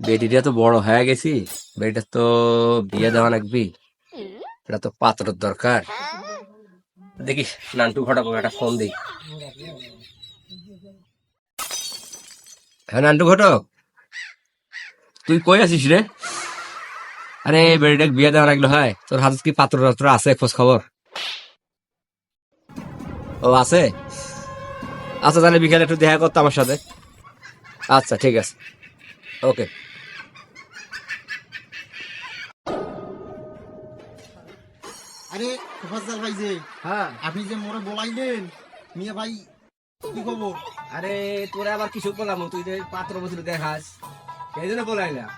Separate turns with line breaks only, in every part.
বেটিটা তো বড় হয়ে গেছি, বেটিটা তো বিয়ে দেওয়া লাগবি। এটা তো পাত্রর দরকার। দেখি, নান্টু ঘটক একটা ফোন দিই। হ্যাঁ নান্টু ঘটক? তুই কই আছিস রে? আরে বেটিটা বিয়ে দেওয়া লাগল, হয়। তোর হাতে কি পাত্র টাত্র আছে? খোঁজ খবর। ও, আছে? আচ্ছা তাহলে বিকালে একটু দেখা করতো আমার সাথে। আচ্ছা ঠিক আছে। ওকে।
আরে তোফাজ্জাল ভাই যে
হ্যাঁ।
আপনি যে মোরে বলাইলেন মিয়া ভাই কি খবর?
আরে তোরা আবার কিছু বললাম তুই যে পাত্র বছর দেখাস এই জন্য বলাইলাম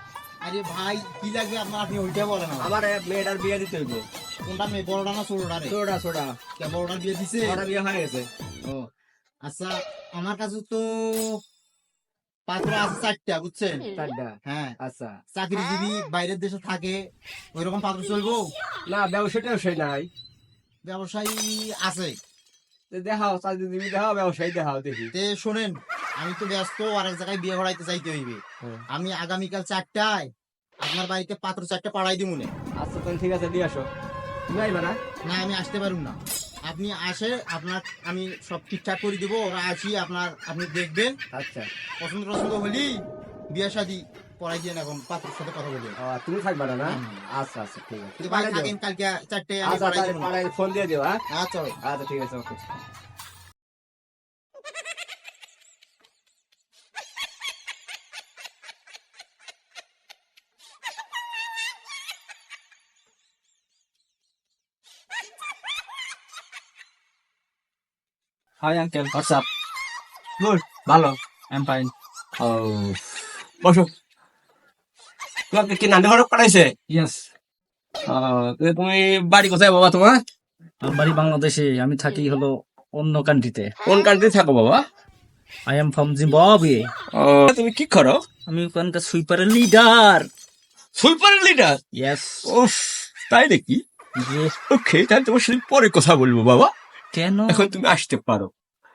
আরে ভাই কি লাগবে আপনার? আপনি ওইটা বলেন আমার
এ মেয়েটার বিয়ে দিতে হইব।
কোনটা মেয়ে? বড়টা না ছোটটা রে?
ছোটা ছোটা
কে বড়টা বিয়ে দিছে?
ছোটা বিয়ে হয়ে গেছে।
ও আচ্ছা আমার কাছে তো পাত্র আছে চারটা বুঝছেন?
চারটা?
হ্যাঁ।
আচ্ছা।
চাকরিজীবী বাইরের দেশে থাকে ওই রকম পাত্র চলবো?
না ব্যবসাটা ব্যবসায় নাই।
ব্যবসায়ী আছে।
তো দেখাও চাকরি দিবি দেখাও ব্যবসায়ী দেখাও দেখি।
তে শোনেন আমি তো ব্যস্ত আর এক জায়গায় বিয়ে করাইতে চাইতে হইবে।
হ্যাঁ।
আমি আগামীকাল চারটায় আপনার বাড়িতে পাত্র চারটা পাড়াই দিব
আচ্ছা তাহলে ঠিক আছে দিয়ে আসো। তুমি আইবা না?
না আমি আসতে পারুম না। আপনি আসে আপনার আমি সব ঠিকঠাক করে দিব ওরা আসি আপনার আপনি দেখবেন।
আচ্ছা।
পছন্দ পছন্দ হলি বিয়ে শাদি পড়াই দিয়ে এখন পাত্রের সাথে কথা বলি।
তুমি থাকবে না আচ্ছা আচ্ছা ঠিক আছে।
থাকেন কালকে চারটে
আচ্ছা ফোন দিয়ে দিও হ্যাঁ?
আচ্ছা
আচ্ছা ঠিক আছে okay
Hi uncle, what's up?
Good ভালো
I'm fine.
ও বসো তোমাকে কি নান্দি ঘটক পাঠাইছে? তো তুমি বাড়ি কোথায় বাবা তোমার?
বাড়ি বাংলাদেশে। আমি থাকি হলো অন্য কান্ট্রিতে
কোন কান্ট্রি থাকো বাবা?
আই এম ফ্রম জিম্বাবুয়ে
তুমি কি করো?
আমি ওখানকার সুইপারের লিডার
সুপার লিডার
ইয়েস
ওফ তাই নাকি? ওকে তাহলে তোমার সাথে পরে কথা বলব বাবা।
কেন?
এখন তুমি আসতে পারো।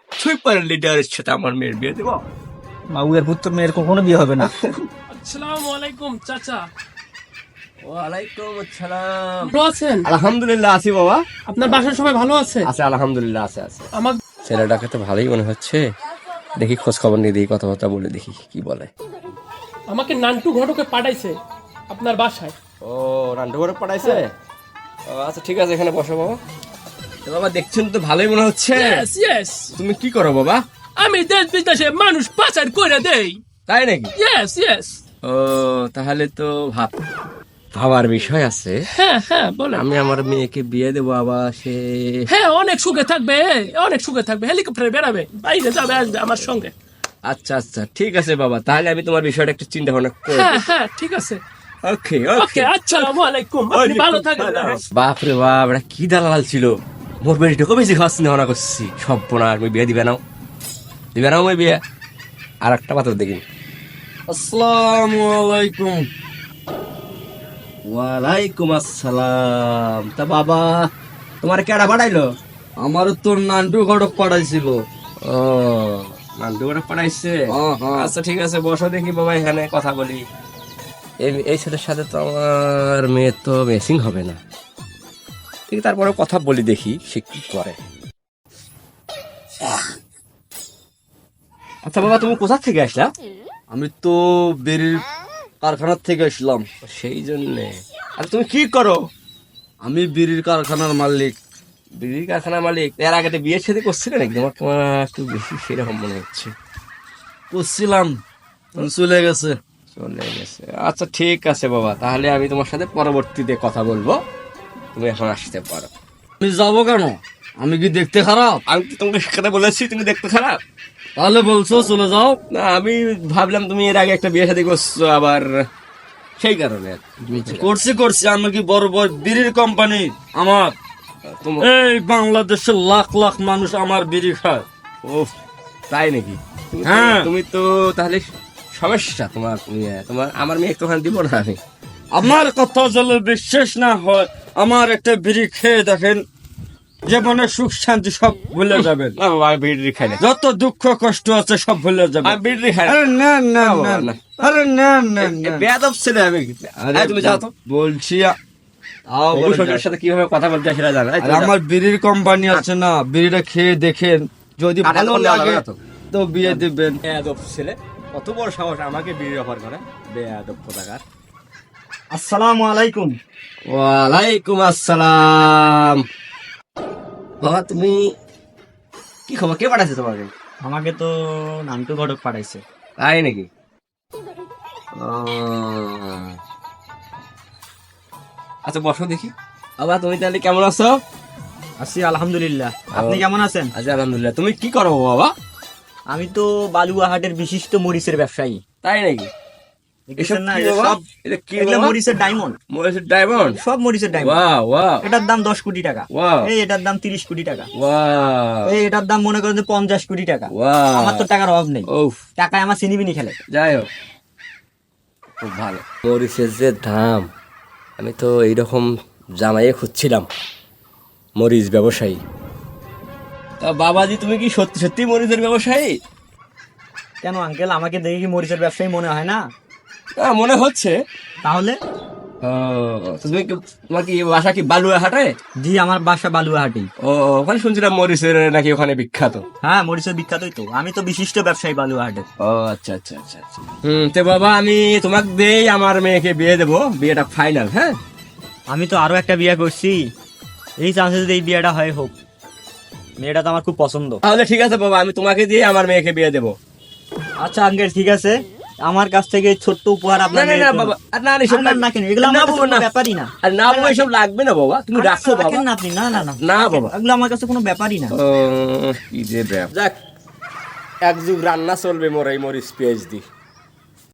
সুপার লিডারের সাথে আমার মেয়ের বিয়ে দেবো।
মাউয়ের পুত্র মেয়ের কখনো বিয়ে হবে না।
আসসালামু আলাইকুম চাচা।
ওয়ালাইকুম আসসালাম।
ভালো আছেন?
আলহামদুলিল্লাহ আছি বাবা।
আপনার বাসার সবাই ভালো আছে?
আছে আলহামদুলিল্লাহ আছে আছে।
আমার
ছেলেটাকে তো ভালোই মনে হচ্ছে। দেখি খোঁজ খবর নিয়ে দেখি কথাবার্তা বলে দেখি কি বলে।
আমাকে নান্টু ঘটকে পাঠাইছে আপনার বাসায়।
ও রান্ডু করে পাঠাইছে? ও, আচ্ছা ঠিক আছে এখানে বসো বাবা। বাবা দেখছেন তো ভালোই মনে হচ্ছে? তুমি কি করো বাবা?
আমি দেশ বিদেশে মানুষ পাচার করে দেই।
তাই নাকি?
ইয়েস ইয়েস
ও তাহলে তো ভাব ভাবার বিষয় আছে।
হ্যাঁ হ্যাঁ বলেন।
আমি আমার মেয়েকে বিয়ে দেবো আবার সে
হ্যাঁ অনেক সুখে থাকবে অনেক সুখে থাকবে। হেলিকপ্টারে বেড়াবে বাইরে যাবে আসবে আমার সঙ্গে।
আচ্ছা আচ্ছা ঠিক আছে বাবা তাহলে আমি তোমার বিষয়টা একটু চিন্তা ভাবনা করি।
হ্যাঁ হ্যাঁ ঠিক আছে।
ওকে
ওকে আসসালামু আলাইকুম আপনি ভালো থাকবেন
বাপ রে বাপ কি দালাল ছিল? মোর বেশি চিন্তা ভাবনা করছি। সব বোনার আমি বিয়ে দিবে নাও দিবে নাও আমি বিয়ে। আর একটা পাত্র
আসসালামু আলাইকুম।
ওয়ালাইকুম আসসালাম। তা বাবা তোমার কেডা পাঠাইলো?
আমার তোর নান্টু ঘটক পাঠাইছিল।
ও নান্টু করে পাঠাইছে। আচ্ছা ঠিক আছে বসো দেখি বাবা এখানে কথা বলি। এই ছেলের সাথে তো আমার মেয়ের তো মেসিং হবে না। ঠিক তারপরে কথা বলি দেখি সে কি করে। আচ্ছা বাবা তুমি কোথা থেকে আসলা?
আমি তো বেরির কারখানার থেকে আসলাম।
সেই জন্যে। আর তুমি কি করো?
আমি বিড়ির কারখানার মালিক।
বিড়ির কারখানার মালিক? এর আগে তো বিয়ের সাথে করছিলে নাকি? তোমার তোমার একটু বেশি সেরকম মনে হচ্ছে?
করছিলাম চলে গেছে।
চলে গেছে। আচ্ছা ঠিক আছে বাবা তাহলে আমি তোমার সাথে পরবর্তীতে কথা বলব। তুমি এখন আসতে পারো।
আমি যাব কেন? আমি কি দেখতে খারাপ?
আমি কি তোমাকে সেখানে বলেছি তুমি দেখতে খারাপ?
তাহলে বলছো চলে যাও।
না আমি ভাবলাম তুমি এর আগে একটা বিয়ে সাথে করছ আবার সেই কারণে তুমি
করছি করছি আমি কি বড় বড় বিড়ির কোম্পানি আমার। এই বাংলাদেশের লাখ লাখ মানুষ আমার বিড়ি খায়।
ও তাই নাকি?
হ্যাঁ।
তুমি তো তাহলে সমস্যা তোমার নিয়ে তোমার আমার মেয়ে একটু দিব না আমি?
আমার কথা যদি বিশ্বাস না হয় আমার একটা বিড়ি খেয়ে দেখেন জীবনে সুখ শান্তি সব ভুলে যাবেন।
বিড়ি খাই
যত দুঃখ কষ্ট আছে সব ভুলে যাবেন।
বিড়ি খাই
আরে না না
না,
না
বাবা,
না।
না।
আরে না না না।
বেয়াদব ছেলে আমি। আরে তুমি যাও তো।
বলছি।
সাথে কীভাবে কথা বলতে সেটা জানো।
আমার বিড়ির কোম্পানি আছে না বিড়িটা খেয়ে দেখেন যদি ভালো লাগে
তো।
তো বিয়ে দিবেন।
বেয়াদব ছেলে কত বড় সাহস আমাকে বিড়ি অফার করে। বেয়াদব কোথাকার।
আসসালামু আলাইকুম।
ওয়ালাইকুম আসসালাম। বাবা তুমি কি খবর? কে পাঠাচ্ছে তোমাকে?
আমাকে তো নান্টু ঘটক পাঠাইছে।
তাই নাকি? আচ্ছা বসো দেখি। বাবা তুমি তাহলে কেমন আছো?
আছি আলহামদুলিল্লাহ। আপনি কেমন আছেন?
আচ্ছা আলহামদুলিল্লাহ। তুমি কি করো বাবা?
আমি তো বালুয়াহাটের বিশিষ্ট মরিচের ব্যবসায়ী।
তাই নাকি?
এটার দাম দশ কোটি টাকা। এই এটার দাম তিরিশ কোটি টাকা। এই এটার দাম মনে করেন পঞ্চাশ কোটি টাকা। আমার তো টাকার অভাব নেই। টাকায় আমার চিনিবিনি খেলে।
যাই হোক। খুব ভালো। মরিচের যে দাম আমি তো এইরকম জামাইয়ে খুঁজছিলাম মরিচ ব্যবসায়ী। তা বাবাজি তুমি কি সত্যি সত্যি মরিচের ব্যবসায়ী?
কেন আঙ্কেল? আমাকে দেখে কি মরিচের ব্যবসায়ী মনে হয় না?
না, মনে হচ্ছে।
তাহলে?
তুমি কি তোমার কি বাসা কি বালুয়া হাটে
জি আমার বাসা বালুয়াহাটি।
ও ওখানে শুনছিলাম মরিচের নাকি ওখানে বিখ্যাত।
হ্যাঁ মরিচের বিখ্যাতই তো। আমি তো বিশিষ্ট ব্যবসায়ী বালুয়াহাটে।
ও আচ্ছা আচ্ছা আচ্ছা আচ্ছা। হুম তো বাবা আমি তোমাকে দেই আমার মেয়েকে বিয়ে দেবো। বিয়েটা ফাইনাল হ্যাঁ?
আমি তো আরও একটা বিয়ে করছি। এই চান্সে যদি এই বিয়েটা হয় হোক। মেয়েটা তো আমার খুব পছন্দ।
তাহলে ঠিক আছে বাবা আমি তোমাকে দিয়ে আমার মেয়েকে বিয়ে দেবো।
আচ্ছা আঙ্কেল ঠিক আছে। আমার কাছ থেকে ছোট্ট উপহার আপনার
না না বাবা না এসব
না, না কেন? এগুলো আমার কাছে
না।
ব্যাপারই না।
আর না বাবা এসব লাগবে না বাবা। তুমি রাখো বাবা।
না আপনি না না না।
না বাবা।
এগুলো আমার কাছে কোনো ব্যাপারই না।
কি যে ব্যাপ যাক এক যুগ রান্না চলবে মোর এই মরিচ পেঁয়াজ দি।